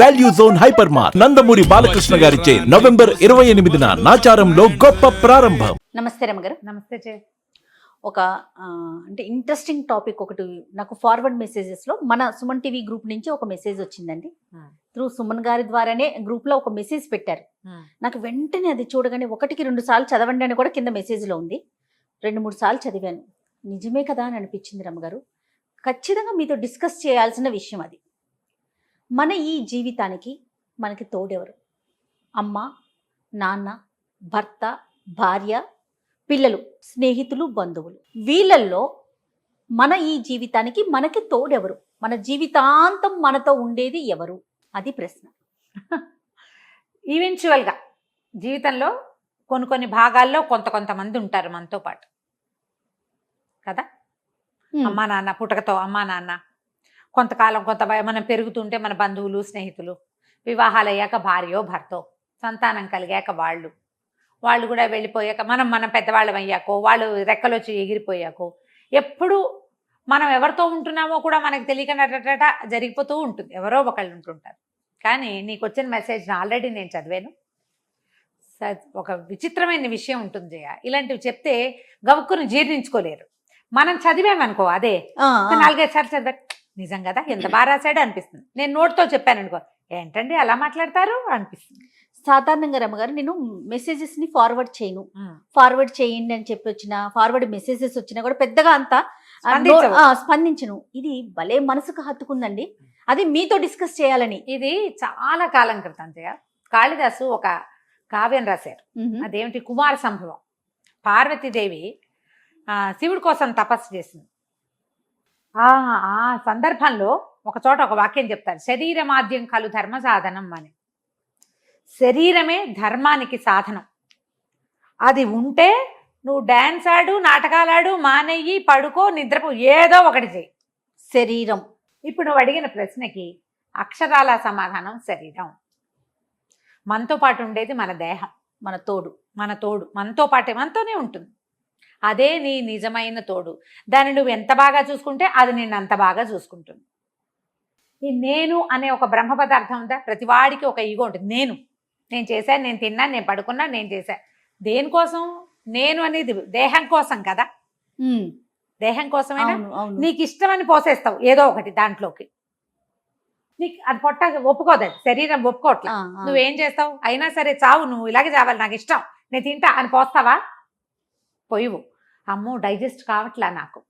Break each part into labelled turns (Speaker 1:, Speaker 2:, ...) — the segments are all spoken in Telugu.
Speaker 1: వాల్యూ జోన్ హైపర్ మార్ నందమూరి బాలకృష్ణ గారిచే నవంబర్ ఇరవై ఎనిమిదిన నాచారంలో గొప్ప ప్రారంభం.
Speaker 2: నమస్తే రమగారు.
Speaker 3: నమస్తే చే.
Speaker 2: ఒక ఆ, అంటే ఇంట్రెస్టింగ్ టాపిక్ ఒకటి నాకు ఫార్వర్డ్ మెసేజెస్లో మన సుమన్ టీవీ గ్రూప్ నుంచి ఒక మెసేజ్ వచ్చిందండి.
Speaker 3: Hmm.
Speaker 2: త్రూ సుమన్ గారి ద్వారానే గ్రూప్లో ఒక మెసేజ్ పెట్టారు. నాకు వెంటనే అది చూడగానే ఒకటికి రెండు సార్లు చదవండి అని కూడా కింద మెసేజ్లో ఉంది. రెండు మూడు సార్లు చదివాను. నిజమే కదా అని అనిపించింది రమ్మగారు ఖచ్చితంగా మీతో డిస్కస్ చేయాల్సిన విషయం అది. మన ఈ జీవితానికి మనకి తోడెవరు? అమ్మ నాన్న భర్త భార్య పిల్లలు స్నేహితులు బంధువులు. వీళ్ళల్లో మన ఈ జీవితానికి మనకి తోడెవరు? మన జీవితాంతం మనతో ఉండేది ఎవరు? అది ప్రశ్న.
Speaker 3: ఈవెన్చువల్గా జీవితంలో కొన్ని కొన్ని భాగాల్లో కొంత కొంతమంది ఉంటారు మనతో పాటు. కదా? అమ్మా నాన్న పుటకతో అమ్మా నాన్న కొంతకాలం కొంత మనం పెరుగుతుంటే మన బంధువులు స్నేహితులు. వివాహాలు అయ్యాక భార్యో భర్తో. సంతానం కలిగాక వాళ్ళు. వాళ్ళు కూడా వెళ్ళిపోయాక మనం మనం పెద్దవాళ్ళం అయ్యాకో వాళ్ళు రెక్కలొచ్చి ఎగిరిపోయాకో ఎప్పుడు మనం ఎవరితో ఉంటున్నామో కూడా మనకు తెలియకనట జరిగిపోతూ ఉంటుంది. ఎవరో ఒకళ్ళు ఉంటుంటారు. కానీ నీకు వచ్చిన మెసేజ్ ఆల్రెడీ నేను చదివాను. ఒక విచిత్రమైన విషయం ఉంటుంది జయ. ఇలాంటివి చెప్తే గవుక్కును జీర్ణించుకోలేరు. మనం చదివామనుకో అదే. నాలుగైదు సార్లు చదివా నిజం కదా? ఎంత బాగా రాశాడు అనిపిస్తుంది. నేను నోట్తో చెప్పాను అనుకో ఏంటండి అలా మాట్లాడతారు? అనిపిస్తుంది.
Speaker 2: సాధారణంగా రమ్మగారు నేను మెసేజెస్ని ఫార్వర్డ్ చేయను. ఫార్వర్డ్ చేయండి అని చెప్పి వచ్చిన ఫార్వర్డ్ మెసేజెస్ వచ్చినా కూడా పెద్దగా అంత స్పందించను. ఇది భలే మనసుకు హత్తుకుందండి. అది మీతో డిస్కస్ చేయాలని.
Speaker 3: ఇది చాలా కాలం క్రితం కాళిదాసు ఒక కావ్యం రాశారు. అదేమిటి? కుమార సంభవం. పార్వతీదేవి శివుడి కోసం తపస్సు చేసింది. ఆ ఆ సందర్భంలో ఒక చోట ఒక వాక్యం చెప్తారు. శరీరమాద్యం కలు ధర్మ సాధనం అని. శరీరమే ధర్మానికి సాధనం. అది ఉంటే నువ్వు డ్యాన్స్ ఆడు నాటకాలాడు మానయ్యి పడుకో నిద్రపో ఏదో ఒకటి చెయ్యి.
Speaker 2: శరీరం.
Speaker 3: ఇప్పుడు నువ్వు అడిగిన ప్రశ్నకి అక్షరాల సమాధానం శరీరం. మనతో పాటు ఉండేది మన దేహం
Speaker 2: మన తోడు
Speaker 3: మన తోడు. మనతో పాటే మనతోనే ఉంటుంది. అదే నీ నిజమైన తోడు. దాన్ని నువ్వు ఎంత బాగా చూసుకుంటే అది నిన్ను అంత బాగా చూసుకుంటుంది. ఈ నేను అనే ఒక బ్రహ్మ పదార్థం ఉందా? ప్రతివాడికి ఒక ఈగో ఉంటుంది. నేను. నేను చేశాను నేను తిన్నాను నేను పడుకున్నాను నేను చేశాను. దేనికోసం? నేను అనేది దేహం కోసం కదా. దేహం కోసమైనా? నీకు ఇష్టమని పోసేస్తావు ఏదో ఒకటి దాంట్లోకి. నీకు అది పొట్ట ఒప్పుకోదు శరీరం ఒప్పుకోవట్లే. నువ్వేం చేస్తావు? అయినా సరే చావు నువ్వు ఇలాగే చావాలి నాకు ఇష్టం. నేను తింటా అని పోస్తావా? పోయివు. అమ్మో డైజెస్ట్ కావట్లా నాకు.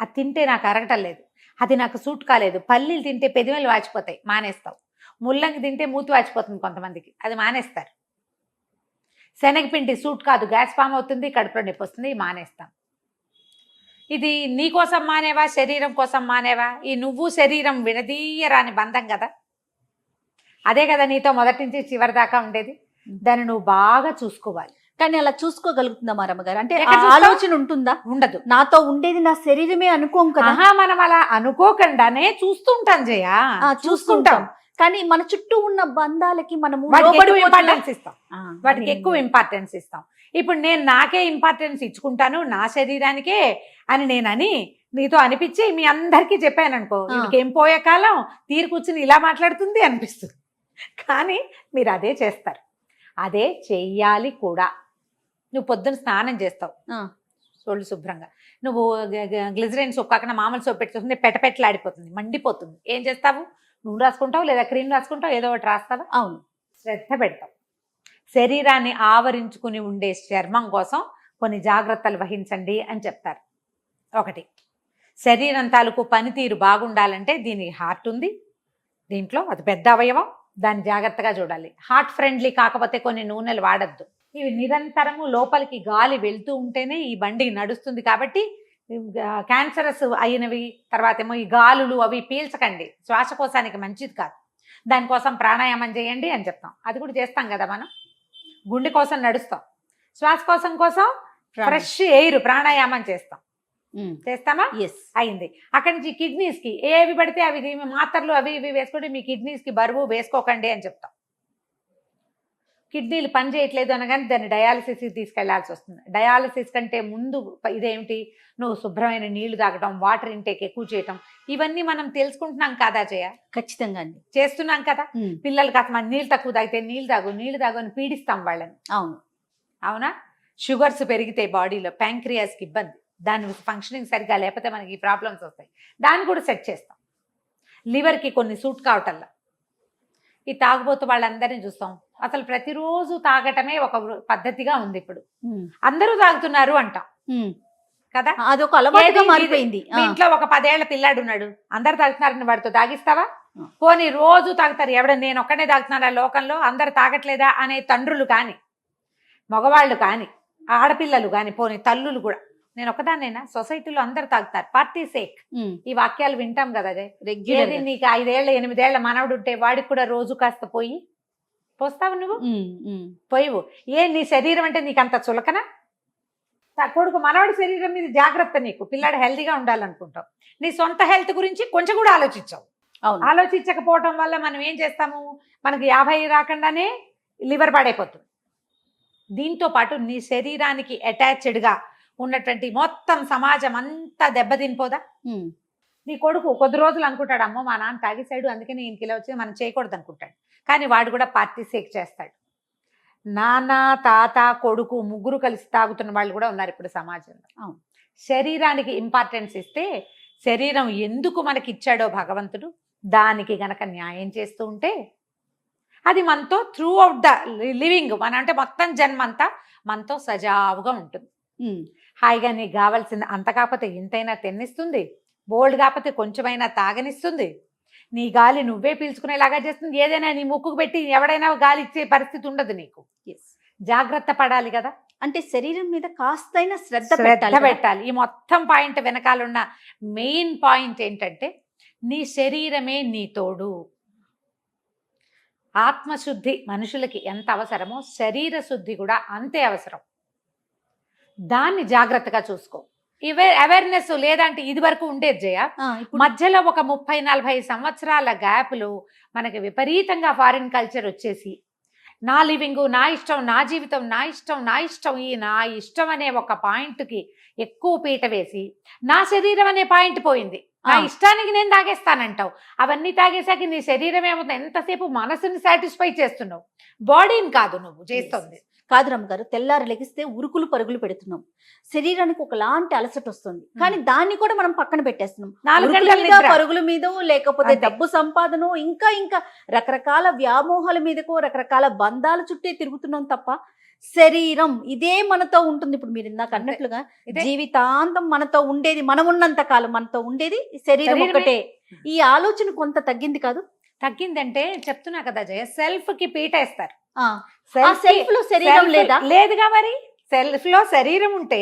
Speaker 3: అది తింటే నాకు అరగటం లేదు. అది నాకు సూట్ కాలేదు. పల్లీలు తింటే పెదిమలు వాచిపోతాయి. మానేస్తావు ముల్లంగి తింటే మూతి వాచిపోతుంది కొంతమందికి. అది మానేస్తారు. శనగపిండి సూట్ కాదు. గ్యాస్ ఫామ్ అవుతుంది కడుపులో నొప్పి వస్తుంది మానేస్తాం. ఇది నీ కోసం మానేవా? శరీరం కోసం మానేవా? ఈ నువ్వు శరీరం విడదీయరాని బంధం కదా. అదే కదా నీతో మొదటి నుంచి చివరి దాకా ఉండేది. దాన్ని నువ్వు బాగా చూసుకోవాలి.
Speaker 2: కానీ అలా చూసుకోగలుగుతుందా మా రమ్మగారు. అంటే? ఆలోచన ఉంటుందా?
Speaker 3: ఉండదు.
Speaker 2: నాతో ఉండేది నా శరీరమే అనుకోం కదా.
Speaker 3: మనం అలా అనుకోకుండానే చూస్తుంటాం జయ.
Speaker 2: ఆ, చూస్తుంటాం. కానీ మన చుట్టూ ఉన్న బంధాలకి లోబడిపోతున్నా-
Speaker 3: ఇంపార్టెన్స్ ఇస్తాం. వాటికి. ఎక్కువ ఇంపార్టెన్స్ ఇస్తాం. ఇప్పుడు నేను నాకే ఇంపార్టెన్స్ ఇచ్చుకుంటాను నా శరీరానికే అని నేను అని నీతో అనిపించి మీ అందరికీ చెప్పాను అనుకో. ఏం పోయే కాలం? తీరు కూర్చుని ఇలా మాట్లాడుతుంది అనిపిస్తుంది. కానీ మీరు అదే చేస్తారు. అదే చెయ్యాలి కూడా. నువ్వు పొద్దున స్నానం చేస్తావు.
Speaker 2: ఆ.
Speaker 3: ఒళ్ళు శుభ్రంగా. నువ్వు గ్లిజరైన్ సోప్ కాకుండా మామూలు సోప్ పెట్టుకుంటే పెటపెట్లాడిపోతుంది మండిపోతుంది. ఏం చేస్తావు? నువ్వు రాసుకుంటావు లేదా క్రీమ్ రాసుకుంటావు? ఏదో ఒకటి రాస్తావా?
Speaker 2: అవును.
Speaker 3: శ్రద్ధ పెడతాం శరీరాన్ని ఆవరించుకుని ఉండే చర్మం కోసం కొన్ని జాగ్రత్తలు వహించండి అని చెప్తారు. ఒకటి శరీరం తాలూకు పనితీరు బాగుండాలంటే దీని హార్ట్ ఉంది. దీంట్లో అది పెద్ద అవయవం. దాన్ని జాగ్రత్తగా చూడాలి. హార్ట్ ఫ్రెండ్లీ కాకపోతే కొన్ని నూనెలు వాడద్దు. ఇవి నిరంతరము లోపలికి గాలి వెళ్తూ ఉంటేనే ఈ బండి నడుస్తుంది కాబట్టి క్యాన్సరస్ అయినవి తర్వాత ఏమో ఈ గాలులు అవి పీల్చకండి. శ్వాసకోశానికి మంచిది కాదు. దానికోసం ప్రాణాయామం చేయండి అని చెప్తాం. అది కూడా చేస్తాం కదా మనం? గుండె కోసం నడుస్తాం. శ్వాస కోసం ఫ్రెష్ ఎయిర్ ప్రాణాయామం చేస్తాం. చేస్తామా?
Speaker 2: ఎస్
Speaker 3: అయింది. అక్కడి నుంచి కిడ్నీస్కి ఏవి పడితే అవి మాత్రలు అవి ఇవి వేసుకుంటే మీ కిడ్నీస్కి బరువు వేసుకోకండి అని చెప్తాం. కిడ్నీలు పని చేయట్లేదు అనగానే దాన్ని డయాలసిస్కి తీసుకెళ్ళాల్సి వస్తుంది. డయాలసిస్ కంటే ముందు ఇదేమిటి? నువ్వు శుభ్రమైన నీళ్ళు తాగటం వాటర్ ఇంటేక్ ఎక్కువ చేయటం ఇవన్నీ మనం తెలుసుకుంటున్నాం కదా జయ
Speaker 2: ఖచ్చితంగా అండి.
Speaker 3: చేస్తున్నాం కదా?
Speaker 2: ఉమ్,
Speaker 3: పిల్లలకి అసలు మన నీళ్ళు తక్కువ తాగితే నీళ్ళు తాగు నీళ్ళు తాగు అని పీడిస్తాం వాళ్ళని.
Speaker 2: అవును.
Speaker 3: అవునా? షుగర్స్ పెరిగితే బాడీలో ప్యాంక్రియాస్కి ఇబ్బంది. దాని ఫంక్షనింగ్ సరిగ్గా లేకపోతే మనకి ఈ ప్రాబ్లమ్స్ వస్తాయి. దాన్ని కూడా సెట్ చేస్తాం. లివర్కి కొన్ని సూట్ కావటల్లా ఈ తాగుబోతు వాళ్ళందరినీ చూస్తాం. అసలు ప్రతిరోజు తాగటమే ఒక పద్ధతిగా ఉంది ఇప్పుడు. అందరూ తాగుతున్నారు అంటాం. కదా?
Speaker 2: అదొక అలవాటుగా మారిపోయింది.
Speaker 3: మీ ఇంట్లో ఒక పదేళ్ళ పిల్లాడు ఉన్నాడు. అందరు తాగుతున్నారని వాడితో తాగిస్తావా. పోనీ రోజు తాగుతారు. ఎవడ నేను ఒక్కనే తాగుతున్నాను లోకంలో? అందరు తాగట్లేదా? అనే తండ్రులు కానీ మగవాళ్ళు కానీ ఆడపిల్లలు కానీ పోనీ తల్లులు కూడా. నేను ఒకదాన్నైనా సొసైటీలో అందరు తాగుతారు. Party sake. ఈ వాక్యాలు వింటాం కదా అదే.
Speaker 2: రెగ్యులర్
Speaker 3: నీకు ఐదేళ్ళ ఎనిమిదేళ్ళ మనవడు ఉంటే వాడికి కూడా రోజు కాస్త పోయి. పోస్తావు నువ్వు. పోయివు. ఏ నీ శరీరం అంటే నీకు అంత చులకన కొడుకు మనవాడి శరీరం మీద జాగ్రత్త నీకు. పిల్లాడు హెల్తీగా ఉండాలనుకుంటావు. నీ సొంత హెల్త్ గురించి కొంచెం కూడా ఆలోచించావు. ఆలోచించకపోవటం వల్ల మనం ఏం చేస్తాము? మనకి యాభై రాకుండానే లివర్ పాడైపోతుంది. దీంతో పాటు నీ శరీరానికి అటాచ్డ్గా ఉన్నటువంటి మొత్తం సమాజం అంతా దెబ్బతినిపోదా? నీ కొడుకు కొద్ది రోజులు అనుకుంటాడు అమ్మో మా నాన్న తాగేశాడు అందుకని ఈయనకి ఇలా వచ్చి మనం చేయకూడదు అనుకుంటాడు. కానీ వాడు కూడా పార్టీ సేక్ చేస్తాడు. నాన్న తాత కొడుకు ముగ్గురు కలిసి తాగుతున్న వాళ్ళు కూడా ఉన్నారు ఇప్పుడు సమాజంలో. శరీరానికి ఇంపార్టెన్స్ ఇస్తే శరీరం ఎందుకు మనకి ఇచ్చాడో భగవంతుడు దానికి గనక న్యాయం చేస్తూ ఉంటే అది మనతో త్రూ అవుట్ ద లివింగ్ మన అంటే మొత్తం జన్మంతా మనతో సజావుగా ఉంటుంది. హాయిగా నీకు కావాల్సింది అంత కాకపోతే ఇంతైనా తిన్నిస్తుంది. బోల్డ్ కాకపోతే కొంచెమైనా తాగనిస్తుంది. నీ గాలి నువ్వే పీల్చుకునేలాగా చేస్తుంది. ఏదైనా నీ ముక్కుకు పెట్టి ఎవడైనా గాలి ఇచ్చే పరిస్థితి ఉండదు నీకు. జాగ్రత్త పడాలి కదా.
Speaker 2: అంటే శరీరం మీద కాస్తైనా శ్రద్ధ
Speaker 3: శ్రద్ధ?
Speaker 2: పెట్టాలి
Speaker 3: ఈ మొత్తం పాయింట్ వెనకాలన్న మెయిన్ పాయింట్ ఏంటంటే నీ శరీరమే నీ తోడు. ఆత్మశుద్ధి మనుషులకి ఎంత అవసరమో శరీర శుద్ధి కూడా అంతే అవసరం. దాన్ని జాగ్రత్తగా చూసుకో. ఇవే అవేర్నెస్ లేదంటే ఇది వరకు ఉండేది జయ. మధ్యలో ఒక ముప్పై నలభై సంవత్సరాల గ్యాప్లో మనకి విపరీతంగా ఫారిన్ కల్చర్ వచ్చేసి నా లివింగ్ నా ఇష్టం నా జీవితం నా ఇష్టం నా ఇష్టం ఈ నా ఇష్టం అనే ఒక పాయింట్కి ఎక్కువ పీట వేసి నా శరీరం అనే పాయింట్ పోయింది. నా
Speaker 2: ఆ.
Speaker 3: ఇష్టానికి నేను తాగేస్తానంటావు. అవన్నీ తాగేసాక నీ శరీరం ఏమవుతుంది ఎంతసేపు మనసుని సాటిస్ఫై చేస్తున్నావు? బాడీని కాదు నువ్వు చేస్తుంది.
Speaker 2: కాదు రమ్మగారు తెల్లారి లెగిస్తే ఉరుకులు పరుగులు పెడుతున్నాం శరీరానికి ఒకలాంటి అలసట వస్తుంది కానీ దాన్ని కూడా మనం పక్కన పెట్టేస్తున్నాం. పరుగుల మీద లేకపోతే. డబ్బు సంపాదన ఇంకా ఇంకా రకరకాల వ్యామోహాల మీదకో రకరకాల బంధాల చుట్టే తిరుగుతున్నాం తప్ప శరీరం ఇదే మనతో ఉంటుంది ఇప్పుడు మీరు ఇందాక. అన్నట్లుగా. జీవితాంతం మనతో ఉండేది మనం ఉన్నంత కాలం మనతో ఉండేది శరీరం. ఒకటే ఈ ఆలోచన కొంత తగ్గింది కాదు
Speaker 3: తగ్గిందంటే చెప్తున్నా కదా జయ
Speaker 2: సెల్ఫ్కి
Speaker 3: Self కి-
Speaker 2: సెల్ఫ్లో శరీరం లేదా?
Speaker 3: లేదుగా మరి? సెల్ఫ్లో శరీరం ఉంటే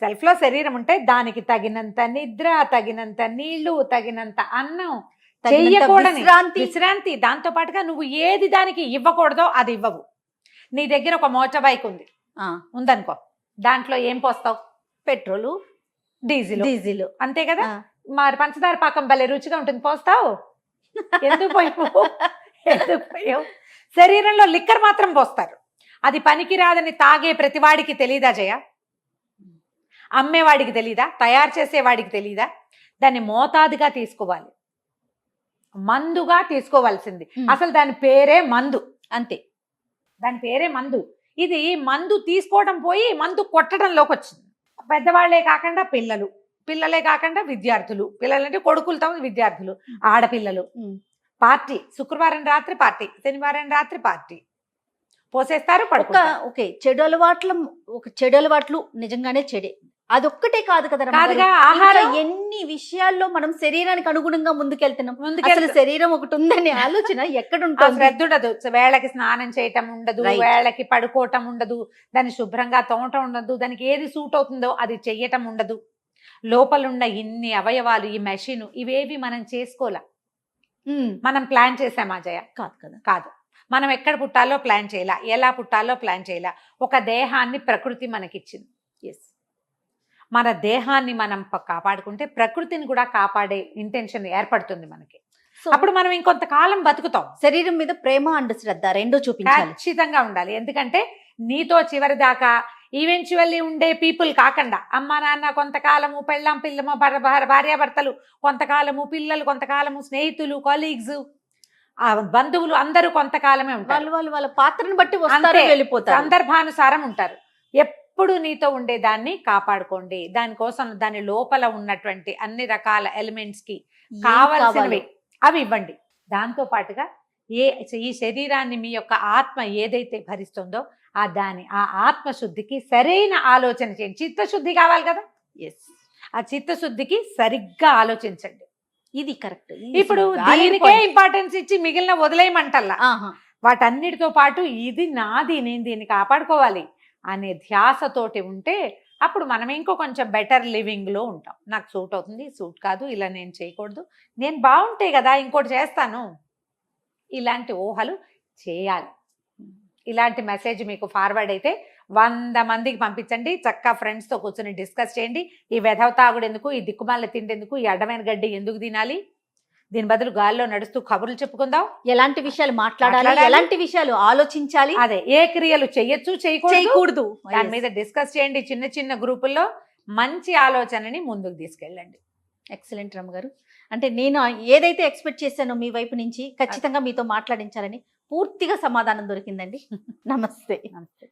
Speaker 3: సెల్ఫ్లో శరీరం ఉంటే దానికి తగినంత నిద్ర తగినంత నీళ్ళు తగినంత అన్నం చెయ్యకూడని
Speaker 2: విశ్రాంతి.
Speaker 3: దాంతో పాటుగా నువ్వు ఏది దానికి ఇవ్వకూడదో అది ఇవ్వవు. నీ దగ్గర ఒక మోటార్ బైక్ ఉంది. ఉందనుకో. దాంట్లో ఏం పోస్తావు?
Speaker 2: Petrol
Speaker 3: diesel.
Speaker 2: డీజిల్.
Speaker 3: అంతే కదా. మరి పంచదార పాకం భలే రుచిగా ఉంటుంది. పోస్తావు? ఎందుకు పోయావు? ఎందుకు పోయావు? శరీరంలో లిక్కర్ మాత్రం పోస్తారు. అది పనికి రాదని తాగే ప్రతివాడికి తెలీదా జయ? అమ్మేవాడికి తెలీదా? తయారు చేసేవాడికి తెలీదా? దాన్ని మోతాదుగా తీసుకోవాలి. మందుగా తీసుకోవాల్సింది. అసలు దాని పేరే మందు.
Speaker 2: అంతే.
Speaker 3: దాని పేరే మందు. ఇది మందు తీసుకోవడం పోయి మందు కొట్టడంలోకి వచ్చింది. పెద్దవాళ్ళే కాకుండా పిల్లలు. పిల్లలే కాకుండా విద్యార్థులు. పిల్లలంటే కొడుకులతో విద్యార్థులు. ఆడపిల్లలు. పార్టీ శుక్రవారం రాత్రి పార్టీ శనివారం రాత్రి పార్టీ. పోసేస్తారు
Speaker 2: ఒక ఓకే చెడు అలవాట్ల ఒక చెడు అలవాట్లు నిజంగానే చెడే. అదొక్కటే కాదు కదా
Speaker 3: కాదుగా. ఆహారం.
Speaker 2: ఎన్ని విషయాల్లో మనం శరీరానికి అనుగుణంగా ముందుకెళ్తున్నాం? అసలు శరీరం ఒకటి ఉందనే ఆలోచన ఎక్కడ ఉంటుంది
Speaker 3: శ్రద్ధ ఉండదు వేళకి స్నానం చేయటం ఉండదు. వేళకి పడుకోవటం ఉండదు దాన్ని శుభ్రంగా తోమటం ఉండదు దానికి ఏది సూట్ అవుతుందో అది చెయ్యటం ఉండదు. లోపలున్న ఇన్ని అవయవాలు ఈ మెషిన్ ఇవేవి మనం చేసుకోలే మనం ప్లాన్ చేసామా జయ?
Speaker 2: కాదు కదా.
Speaker 3: కాదు. మనం ఎక్కడ పుట్టాలో ప్లాన్ చేయాల? ఎలా పుట్టాలో ప్లాన్ చేయాల? ఒక దేహాన్ని ప్రకృతి మనకిచ్చింది.
Speaker 2: ఎస్
Speaker 3: మన దేహాన్ని మనం కాపాడుకుంటే ప్రకృతిని కూడా కాపాడే ఇంటెన్షన్ ఏర్పడుతుంది మనకి. అప్పుడు మనం ఇంకొంతకాలం బతుకుతాం.
Speaker 2: శరీరం మీద ప్రేమ అండ్ శ్రద్ధ రెండూ చూపించాలి.
Speaker 3: ఖచ్చితంగా ఉండాలి. ఎందుకంటే నీతో చివరి దాకా ఈవెన్చువల్లీ ఉండే పీపుల్ కాకుండా అమ్మ నాన్న కొంతకాలము పెళ్ళాం పిల్లమ భర- భర- భార్యాభర్తలు కొంతకాలము పిల్లలు కొంతకాలము స్నేహితులు కొలీగ్స్ బంధువులు అందరూ కొంతకాలమే ఉంటారు.
Speaker 2: వాళ్ళు వాళ్ళు పాత్రను బట్టి వస్తారు. వెళ్ళిపోతారు.
Speaker 3: సందర్భానుసారం ఉంటారు. ఎప్పుడు నీతో ఉండే దాన్ని కాపాడుకోండి. దానికోసం దాని లోపల ఉన్నటువంటి అన్ని రకాల
Speaker 2: ఎలిమెంట్స్కి
Speaker 3: కావలసినవి
Speaker 2: కావాలో.
Speaker 3: అవి ఇవ్వండి. దాంతో పాటుగా ఏ ఈ శరీరాన్ని మీ యొక్క ఆత్మ ఏదైతే భరిస్తుందో ఆ దాని ఆ ఆత్మశుద్ధికి సరైన ఆలోచన చేయండి. చిత్తశుద్ధి కావాలి కదా?
Speaker 2: Yes.
Speaker 3: ఆ చిత్తశుద్ధికి సరిగ్గా ఆలోచించండి.
Speaker 2: ఇది కరెక్ట్.
Speaker 3: ఇప్పుడు దీనికే ఇంపార్టెన్స్ ఇచ్చి మిగిలిన వదిలేయమంటల్లా? వాటన్నిటితో పాటు ఇది నాది నేను దీన్ని కాపాడుకోవాలి అనే ధ్యాసతోటి ఉంటే అప్పుడు మనం ఇంకో కొంచెం బెటర్ లివింగ్లో ఉంటాం. నాకు సూట్ అవుతుంది సూట్ కాదు ఇలా నేను చేయకూడదు. నేను బాగుంటే కదా ఇంకోటి చేస్తాను. ఇలాంటి ఊహలు చేయాలి. ఇలాంటి మెసేజ్ మీకు ఫార్వర్డ్ అయితే వంద మందికి పంపించండి. చక్కగా ఫ్రెండ్స్తో కూర్చొని డిస్కస్ చేయండి. ఈ వెధవ తాగుడు ఎందుకు? ఈ దిక్కుమాల తిండెందుకు ఈ అడ్డమైన గడ్డి ఎందుకు తినాలి? దీని బదులు గాల్లో నడుస్తూ కబుర్లు చెప్పుకుందాం.
Speaker 2: ఎలాంటి విషయాలు
Speaker 3: మాట్లాడాలి.
Speaker 2: ఎలాంటి విషయాలు ఆలోచించాలి?
Speaker 3: అదే ఏ క్రియలు చెయ్యొచ్చు చేయకూడదు?
Speaker 2: చేయకూడదు.
Speaker 3: దాని మీద డిస్కస్ చేయండి చిన్న చిన్న గ్రూపుల్లో మంచి ఆలోచనని ముందుకు తీసుకెళ్ళండి.
Speaker 2: ఎక్సలెంట్ రమ్మ గారు. అంటే నేను ఏదైతే ఎక్స్పెక్ట్ చేశానో మీ వైపు నుంచి ఖచ్చితంగా మీతో మాట్లాడించాలని పూర్తిగా సమాధానం దొరికిందండి. నమస్తే.
Speaker 3: నమస్తే.